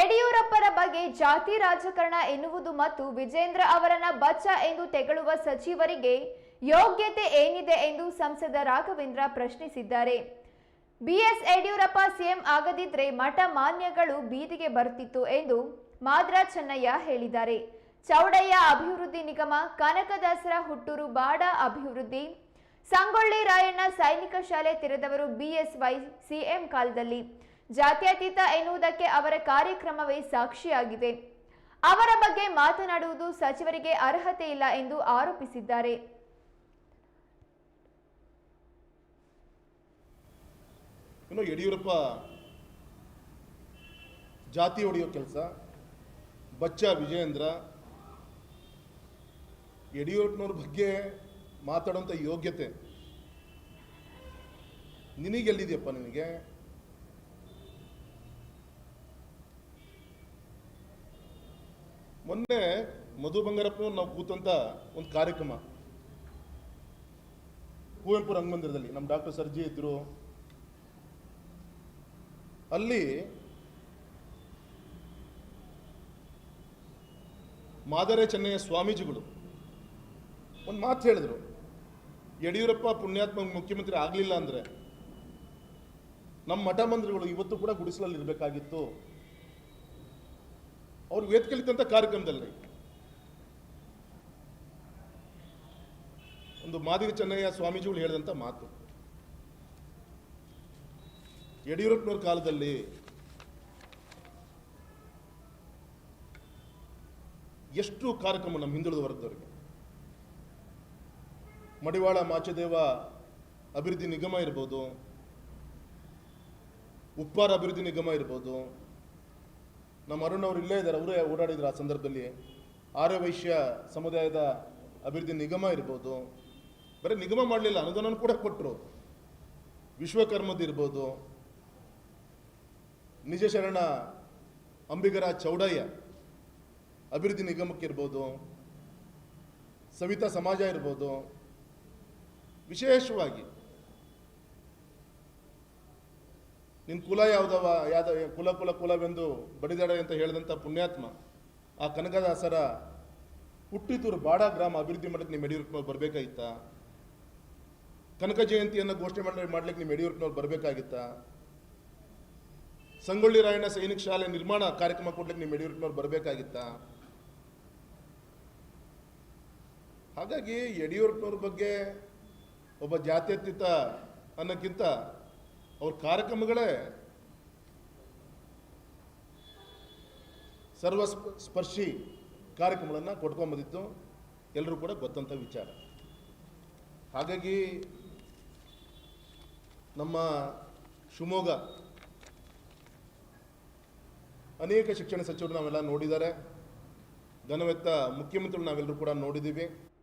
ಯಡಿಯೂರಪ್ಪರ ಬಗ್ಗೆ ಜಾತಿ ರಾಜಕಾರಣ ಎನ್ನುವುದು ಮತ್ತು ವಿಜೇಂದ್ರ ಅವರನ್ನ ಬಚ್ಚ ಎಂದು ತೆಗಳುವ ಸಚಿವರಿಗೆ ಯೋಗ್ಯತೆ ಏನಿದೆ ಎಂದು ಸಂಸದ ರಾಘವೇಂದ್ರ ಪ್ರಶ್ನಿಸಿದ್ದಾರೆ. ಬಿಎಸ್ ಯಡಿಯೂರಪ್ಪ ಸಿಎಂ ಆಗದಿದ್ರೆ ಮಠ ಮಾನ್ಯಗಳು ಬೀದಿಗೆ ಬರ್ತಿತ್ತು ಎಂದು ಮಾದ್ರ ಚೆನ್ನಯ್ಯ ಹೇಳಿದ್ದಾರೆ. ಚೌಡಯ್ಯ ಅಭಿವೃದ್ಧಿ ನಿಗಮ ಕನಕದಾಸರ ಹುಟ್ಟೂರು ಬಾಡ ಅಭಿವೃದ್ಧಿ, ಸಂಗೊಳ್ಳಿ ರಾಯಣ್ಣ ಸೈನಿಕ ಶಾಲೆ ತೆರೆದವರು ಬಿಎಸ್ವೈ ಸಿಎಂ ಕಾಲದಲ್ಲಿ. ಜಾತ್ಯತೀತ ಎನ್ನುವುದಕ್ಕೆ ಅವರ ಕಾರ್ಯಕ್ರಮವೇ ಸಾಕ್ಷಿಯಾಗಿದೆ. ಅವರ ಬಗ್ಗೆ ಮಾತನಾಡುವುದು ಸಚಿವರಿಗೆ ಅರ್ಹತೆ ಇಲ್ಲ ಎಂದು ಆರೋಪಿಸಿದ್ದಾರೆ. ಯಡಿಯೂರಪ್ಪ ಜಾತಿ ಹೊಡೆಯೋ ಕೆಲಸ, ಬಚ್ಚ ವಿಜಯೇಂದ್ರ, ಯಡಿಯೂರಪ್ಪನವ್ರ ಬಗ್ಗೆ ಮಾತಾಡುವಂಥ ಯೋಗ್ಯತೆ ನಿನಗೆಲ್ಲಿದೆಯಪ್ಪ ನಿನಗೆ? ಮೊನ್ನೆ ಮಧು ಬಂಗಾರಪ್ಪ ನಾವು ಕೂತಂತ ಒಂದು ಕಾರ್ಯಕ್ರಮ. ಕುವೆಂಪು ರಂಗಮಂದಿರದಲ್ಲಿ ನಮ್ಮ ಡಾಕ್ಟರ್ ಸರ್ಜಿ ಇದ್ರು. ಅಲ್ಲಿ ಮಾದರೆ ಚೆನ್ನಯ್ಯ ಸ್ವಾಮೀಜಿಗಳು ಒಂದು ಮಾತು ಹೇಳಿದ್ರು. ಯಡಿಯೂರಪ್ಪ ಪುಣ್ಯಾತ್ಮ ಮುಖ್ಯಮಂತ್ರಿ ಆಗಲಿಲ್ಲ ಅಂದರೆ ನಮ್ಮ ಮಠ ಮಂದಿರಗಳು ಇವತ್ತು ಕೂಡ ಗುಡಿಸಲಲ್ಲಿ ಇರಬೇಕಾಗಿತ್ತು. ಅವ್ರು ಕಲಿತಂಥ ಕಾರ್ಯಕ್ರಮದಲ್ಲಿ ಒಂದು ಮಾದಿಗ ಚೆನ್ನಯ್ಯ ಸ್ವಾಮೀಜಿಗಳು ಹೇಳಿದಂಥ ಮಾತು. ಯಡಿಯೂರಪ್ಪನವ್ರ ಕಾಲದಲ್ಲಿ ಎಷ್ಟು ಕಾರ್ಯಕ್ರಮ ನಮ್ಮ ಹಿಂದುಳಿದ ವರ್ಗದವರಿಗೆ. ಮಡಿವಾಳ ಮಾಚದೇವ ಅಭಿವೃದ್ಧಿ ನಿಗಮ ಇರ್ಬೋದು, ಉಪ್ಪಾರ ಅಭಿವೃದ್ಧಿ ನಿಗಮ ಇರ್ಬೋದು ನಮ್ಮ ಅರುಣ್ ಅವರು ಇಲ್ಲೇ ಇದ್ದಾರೆ, ಅವರೇ ಓಡಾಡಿದ್ರು ಆ ಸಂದರ್ಭದಲ್ಲಿ. ಆರ್ಯವೈಶ್ಯ ಸಮುದಾಯದ ಅಭಿವೃದ್ಧಿ ನಿಗಮ ಇರ್ಬೋದು, ಬರೀ ನಿಗಮ ಮಾಡಲಿಲ್ಲ ಅನುದಾನ ಕೂಡ ಕೊಟ್ಟರು ವಿಶ್ವಕರ್ಮದ ಇರ್ಬೋದು ನಿಜ ಶರಣ ಅಂಬಿಗರ ಚೌಡಯ್ಯ ಅಭಿವೃದ್ಧಿ ನಿಗಮಕ್ಕಿರ್ಬೋದು ಸವಿತಾ ಸಮಾಜ ಇರ್ಬೋದು. ವಿಶೇಷವಾಗಿ ನಿನ್ನ ಕುಲ ಯಾವುದವ? ಯಾವ್ದ ಕುಲ ಕುಲ, ಕುಲವೆಂದು ಬಡಿದಾಡ ಅಂತ ಹೇಳಿದಂಥ ಪುಣ್ಯಾತ್ಮ ಆ ಕನಕದಾಸರ ಹುಟ್ಟಿತೂರು ಬಾಡ ಗ್ರಾಮ ಅಭಿವೃದ್ಧಿ ಮಾಡಕ್ಕೆ ನಿಮ್ಮ ಯಡಿಯೂರಪ್ಪನವ್ರು ಬರಬೇಕಾಗಿತ್ತಾ? ಕನಕ ಜಯಂತಿಯನ್ನು ಘೋಷಣೆ ಮಾಡಿ ಮಾಡ್ಲಿಕ್ಕೆ ನಿಮ್ಮ ಯಡಿಯೂರಪ್ಪನವ್ರು ಬರಬೇಕಾಗಿತ್ತ? ಸಂಗೊಳ್ಳಿ ರಾಯಣ್ಣ ಸೈನಿಕ ಶಾಲೆ ನಿರ್ಮಾಣ ಕಾರ್ಯಕ್ರಮ ಕೊಡ್ಲಿಕ್ಕೆ ನಿಮ್ಮ ಯಡಿಯೂರಪ್ಪನವ್ರು ಬರಬೇಕಾಗಿತ್ತ? ಹಾಗಾಗಿ ಯಡಿಯೂರಪ್ಪನವ್ರ ಬಗ್ಗೆ ಒಬ್ಬ ಜಾತ್ಯತೀತ ಅನ್ನೋಕ್ಕಿಂತ ಅವ್ರ ಕಾರ್ಯಕ್ರಮಗಳೇ ಸರ್ವ ಸ್ಪ- ಸ್ಪರ್ಶಿ ಕಾರ್ಯಕ್ರಮಗಳನ್ನು ಕೊಟ್ಕೊಂಬಂದಿತ್ತು ಎಲ್ಲರೂ ಕೂಡ ಗೊತ್ತಂಥ ವಿಚಾರ. ಹಾಗಾಗಿ ನಮ್ಮ ಶಿವಮೊಗ್ಗ ಅನೇಕ ಶಿಕ್ಷಣ ಸಚಿವರು ನಾವೆಲ್ಲ ನೋಡಿದ್ದಾರೆ. ಘನವೆತ್ತ ಮುಖ್ಯಮಂತ್ರಿಗಳು ನಾವೆಲ್ಲರೂ ಕೂಡ ನೋಡಿದ್ದೀವಿ.